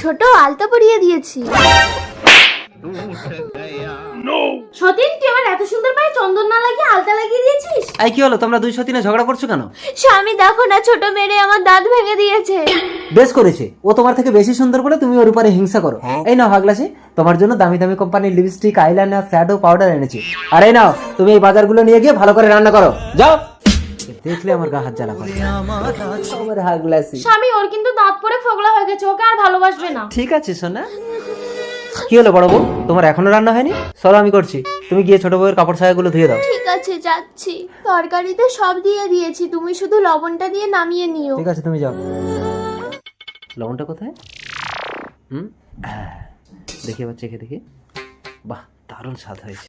ছোট আলতা পরিয়ে দিয়েছি। সতীন তুই আমার এত সুন্দর পায়ে চন্দন না লাগিয়ে আলতা লাগিয়ে দিয়েছিস? এই কি হলো? তোমরা দুই সতীনে ঝগড়া করছ কেন? স্বামী দেখো না ছোট মেরে আমার দাঁত ভেঙে দিয়েছে। বেশ করেছে। ও তোমার থেকে বেশি সুন্দর বলে তুমি ওর উপরে হিংসা করো। এই নাও হাগলাসি তোমার জন্য দামি দামি কোম্পানির লিপস্টিক আইলাইনার শ্যাডো পাউডার এনেছি। আর এই নাও তুমি এই বাজারগুলো নিয়ে গিয়ে ভালো করে রান্না করো। যাও। দেখলে আমার গা হাত জ্বালা করে। আমার হাগলাসি স্বামী ওর কিন্তু দাঁত পড়ে ফোগলা হয়ে গেছে ওকে আর ভালোবাসবে না। ঠিক আছে সোনা। কি হলো বড় বউ? তোমার এখনও রান্না হয়নি? চলো আমি করছি। তুমি গিয়ে ছোট বউয়ের কাপড় ছায়াগুলো ধুয়ে দাও। ঠিক আছে যাচ্ছি। তরকারিতে সব দিয়ে দিয়েছি তুমি শুধু লবণটা দিয়ে নামিয়ে নিও। ঠিক আছে তুমি যাও। লবণটা কোথায়? হুম? হ্যাঁ। দেখি এবার চেখে দেখি। বাহ দারুণ স্বাদ হয়েছে।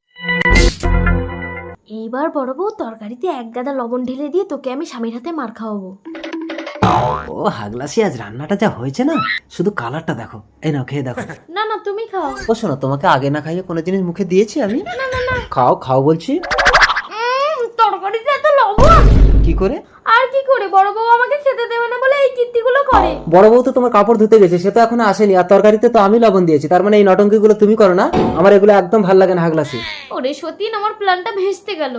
এইবার বড় বউ তরকারিতে এক গাদা লবণ ঢেলে দিয়ে তোকে আমি স্বামীর হাতে মার খাওয়াবো। ও হাগলাসি আজ রান্নাটা যা হয়েছে না? শুধু কালারটা দেখো। এই নাও খেয়ে দেখো। না না তুমি খাও। ও শোনো তোমাকে আগে না খাইয়ে কোনো জিনিস মুখে দিয়েছি আমি? খাও খাও বলছি। তরকারিতে এত লবণ? কি করে? আর কি করে? বড় বউ আমাকে খেতে দেবে বড় বউ তো তোমার কাপড় ধুতে গেছে সে তো এখন আসেনি। আর তরকারিতে তো আমি লবণ দিয়েছি তার মানে এই নটঙ্কি গুলো তুমি করো না আমার এগুলো একদম ভালো লাগে না হাগলাসি। ওরে সতীন আমার প্ল্যানটা ভেস্তে গেল।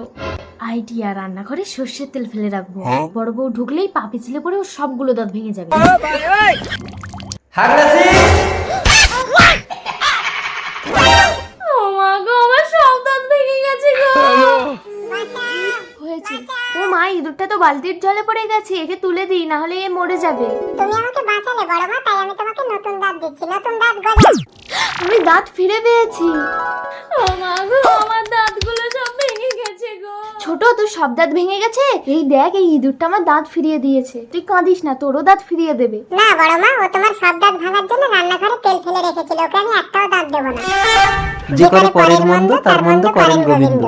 আইডিয়া রান্নাঘরে সর্ষের তেল ফেলে রাখব। বড় বউ ঢুকলেই পাপি ছেলে পড়ে ও সবগুলো দাঁত ভেঙে যাবে। হাগলাসি! মা ইঁদুরটা তো বালতির জলে পড়ে গেছে একে তুলে দিই না হলে এ মরে যাবে। তুমি আমাকে বাঁচালে বড় মা তাই আমি তোমাকে নতুন দাঁত দিচ্ছি নতুন দাঁত গজা আমি দাঁত ফিরে পেয়েছি। ও মা গো আমার দাঁতগুলো সব ভেঙে গেছে গো। ছোট তোর সব দাঁত ভেঙে গেছে? এই দেখ এই ইঁদুরটা আমার দাঁত ফিরিয়ে দিয়েছে। তুই কাঁদিস না তোরও দাঁত ফিরিয়ে দেবে। না বড় মা ও তোমার সব দাঁত ভাঙার জন্য রান্নাঘরে তেল ফেলে রেখেছিল ওকে আমি একটাও দাঁত দেবো না। যে করে পরের মন্দ তার মন্দ করেন গোবিন্দ।